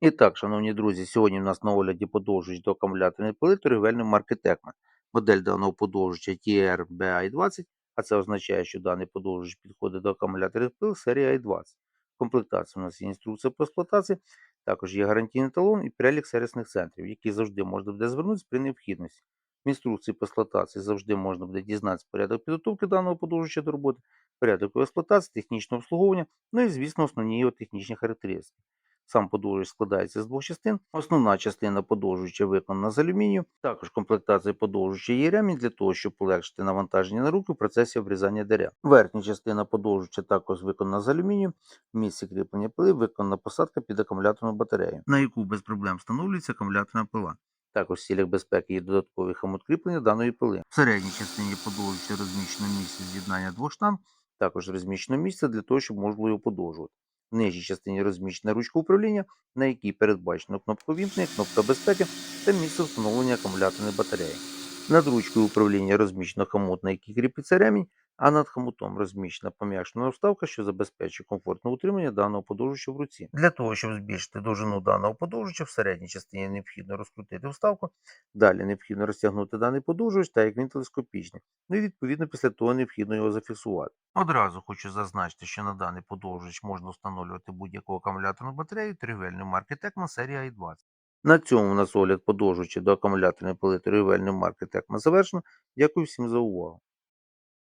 І так, шановні друзі, сьогодні у нас на огляді подовжувач до акумуляторної пили торгівельної марки. Модель даного подовжувача TRBI20, а це означає, що даний подовжувач підходить до акумуляторних пил серії i20. В комплектації у нас є інструкція по експлуатації, також є гарантійний талон і перелік сервісних центрів, які завжди можна буде звернутися при необхідності. В інструкції по експлуатації завжди можна буде дізнатися порядок підготовки даного подовжувача до роботи, порядок експлуатації, технічного обслуговування, ну і, звісно, основні його технічні характеристики. Сам подовжувач складається з двох частин. Основна частина подовжувача виконана з алюмінію. Також комплектація подовжувача є ремінь для того, щоб полегшити навантаження на руки в процесі обрізання дерев. Верхня частина подовжувача також виконана з алюмінію. В місці кріплення пили виконана посадка під акумуляторну батарею, на яку без проблем встановлюється акумуляторна пила. Також в цілях безпеки є додатковий хомут кріплення даної пили. В середній частині подовжувача розміщено місце з'єднання двох штанг. Також розміщено місце для того, щоб можна його подовжувати. Нижній частині розміщена ручка управління, на якій передбачено кнопка вімкнення, кнопка безпеки та місце встановлення акумуляторної батареї. Над ручкою управління розміщено хомут, на який кріпиться ремінь, а над хомутом розміщена пом'якшена вставка, що забезпечує комфортне утримання даного подовжувача в руці. Для того, щоб збільшити довжину даного подовжувача, в середній частині необхідно розкрутити вставку, далі необхідно розтягнути даний подовжувач, так як він телескопічний. Ну і відповідно після того необхідно його зафіксувати. Одразу хочу зазначити, що на даний подовжувач можна встановлювати будь-яку акумуляторну батарею торгівельної марки Tecma серії i20. На цьому у нас огляд подовжувача до акумуляторної пили торгівельної марки Tecma завершено. Дякую всім за увагу.